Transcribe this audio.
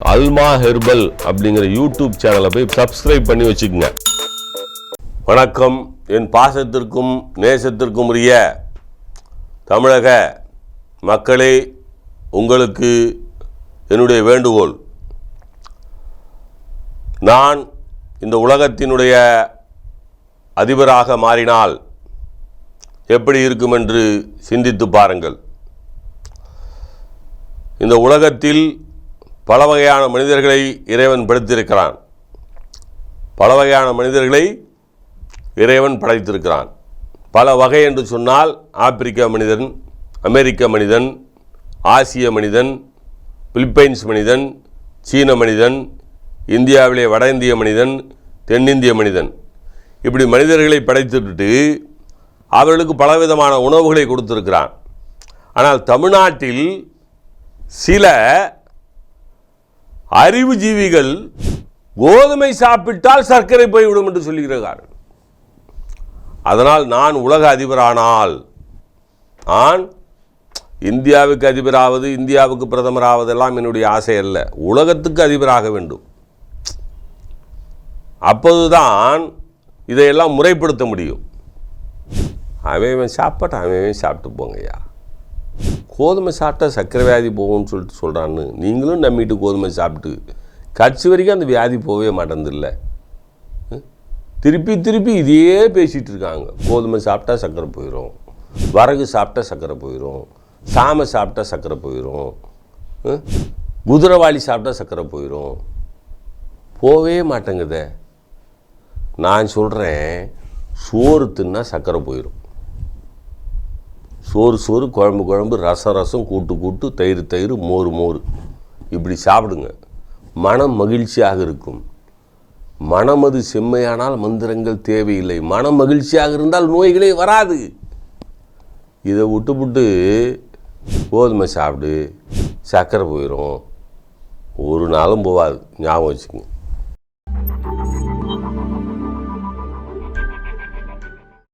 அல்மா herbal அப்படிங்கிற YouTube சேனலை போய் சப்ஸ்கிரைப் பண்ணி வச்சுக்கோங்க. வணக்கம். என் பாசத்திற்கும் நேசத்திற்கும் உரிய தமிழக மக்களே உங்களுக்கு என்னுடைய வேண்டுகோள். நான் இந்த உலகத்தினுடைய அதிபராக மாறினால் எப்படி இருக்கும் என்று சிந்தித்து பாருங்கள். இந்த உலகத்தில் பல வகையான மனிதர்களை இறைவன் படைத்திருக்கிறான். பல வகையான மனிதர்களை இறைவன் படைத்திருக்கிறான். பல வகை என்று சொன்னால் ஆப்பிரிக்க மனிதன் அமெரிக்க மனிதன் ஆசிய மனிதன் பிலிப்பைன்ஸ் மனிதன் சீன மனிதன் இந்தியாவிலே வட இந்திய மனிதன் தென்னிந்திய மனிதன். இப்படி மனிதர்களை படைத்துட்டு அவர்களுக்கு பலவிதமான உணவுகளை கொடுத்துருக்கிறான். ஆனால் தமிழ்நாட்டில் சில அறிவுஜீவிகள் கோதுமை சாப்பிட்டால் சர்க்கரை போய்விடும் என்று சொல்லுகிறார்கள். அதனால் நான் உலக அதிபரானால் நான் இந்தியாவுக்கு அதிபராவது இந்தியாவுக்கு பிரதமராவதெல்லாம் என்னுடைய ஆசை அல்ல. உலகத்துக்கு அதிபராக வேண்டும். அப்போதுதான் இதையெல்லாம் முறைப்படுத்த முடியும். அவன் சாப்பாட்டு அவன் சாப்பிட்டு போங்கய்யா. கோதுமை சாப்பிட்டா சர்க்கரை வியாதி போகும்னு சொல்லிட்டு சொல்கிறான்னு நீங்களும் நம்பிட்டு கோதுமை சாப்பிட்டு கட்சி வரைக்கும் அந்த வியாதி போகவே மாட்டேங்குதுல்ல ம்? திருப்பி திருப்பி இதையே பேசிகிட்டு இருக்காங்க. கோதுமை சாப்பிட்டா சர்க்கரை போயிடும் வரகு சாப்பிட்டா சர்க்கரை போயிடும் சாமை சாப்பிட்டா சர்க்கரை போயிடும் ம்? குதிரைவாளி சாப்பிட்டா சர்க்கரை போயிடும் போவே மாட்டேங்குதே. நான் சொல்கிறேன் சோறு தின்னா சர்க்கரை போயிடும் சோறு சோறு குழம்பு குழம்பு ரசம் ரசம் கூட்டு கூட்டு தயிர் தயிர் மோர் மோர். இப்படி சாப்பிடுங்க. மனம் மகிழ்ச்சியாக இருக்கும். மனமது செம்மையானால் மந்திரங்கள் தேவையில்லை. மனம் மகிழ்ச்சியாக இருந்தால் நோய்களே வராது. இதை விட்டுப்புட்டு கோதுமை சாப்பிடு சர்க்கரை போயிடும் ஒரு நாளும் போகாது. ஞாபகம் வச்சுக்கோங்க.